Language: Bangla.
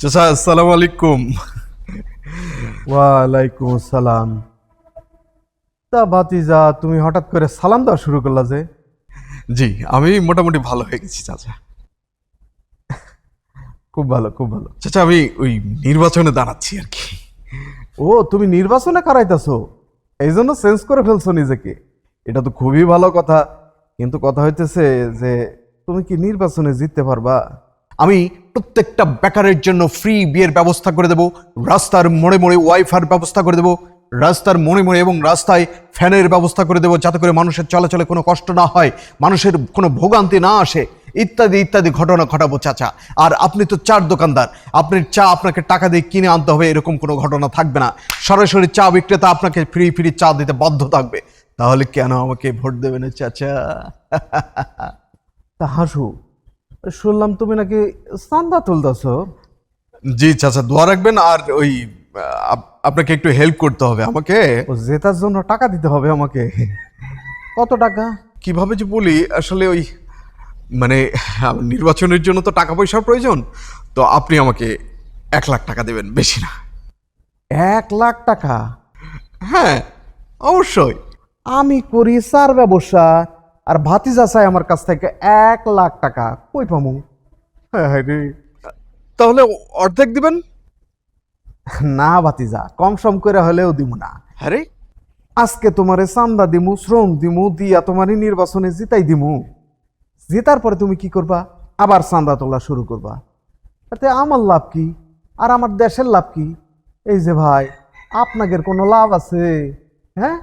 চাচা আসসালামু আলাইকুম। ওয়ালাইকুম আসসালাম। তা ভাতিজা তুমি হঠাৎ করে সালাম দেওয়া শুরু করলা যে? জি আমি মোটামুটি ভালো হয়ে গেছি চাচা। খুব ভালো খুব ভালো। চাচা আমি ওই নির্বাচনে দাঁড়াচ্ছি আর কি। ও তুমি নির্বাচনে কারাইতেছো? এই জন্য চেঞ্জ করে ফেলছো নিজেকে। এটা তো খুবই ভালো কথা। কিন্তু কথা হইতেছে যে তুমি কি নির্বাচনে জিততে পারবা? আমি প্রত্যেকটা বেকারের জন্য ফ্রি বিয়ের ব্যবস্থা করে দেব, রাস্তার মোড়ে মোড়ে ওয়াইফার ব্যবস্থা করে দেব, রাস্তার মোড়ে মোড়ে এবং রাস্তায় ফ্যানের ব্যবস্থা করে দেবো যাতে করে মানুষের চলাচলে কোনো কষ্ট না হয়, মানুষের কোনো ভোগান্তি না আসে, ইত্যাদি ইত্যাদি ঘটনা ঘটাবো চাচা। আর আপনি তো চার দোকানদার আপনার চা আপনাকে টাকা দিয়ে কিনে আনতে হবে, এরকম কোনো ঘটনা থাকবে না। সরাসরি চা বিক্রেতা আপনাকে ফ্রি ফ্রি চা দিতে বাধ্য থাকবে। তাহলে কেন আমাকে ভোট দেবে না চাচা? তা হাসু শুনলাম তুমি নাকি চান্দা তুলতেছো। জি চাচা দোয়া রাখবেন আর ওই আপনাকে একটু হেল্প করতে হবে আমাকে। ও জেতার জন্য টাকা দিতে হবে আমাকে। কত টাকা? কীভাবে যে বলি আসলে ওই মানে নির্বাচনের জন্য তো টাকা পয়সার প্রয়োজন। তো আপনি আমাকে এক লাখ টাকা দেবেন বেশি না। এক লাখ টাকা? হ্যাঁ অবশ্যই। আমি করি চার ব্যবসা আর ভাতিজা চাই আমার কাছ থেকে এক লাখ টাকা। কই পামু? হ্যাঁ রে। তাহলে অর্ধেক দিবেন? না ভাতিজা কম সম করে হলেও দিব না। হ্যাঁ আজকে তোমারে চান্দা দিমু শ্রম দিমু দিয়া তোমারই নির্বাচনে জিতাই দিমু। জেতার পরে তুমি কি করবা? আবার চান্দা তোলা শুরু করবা। তাতে আমার লাভ কি? আর আমার দেশের লাভ কি? এই যে ভাই আপনাদের কোনো লাভ আছে? হ্যাঁ?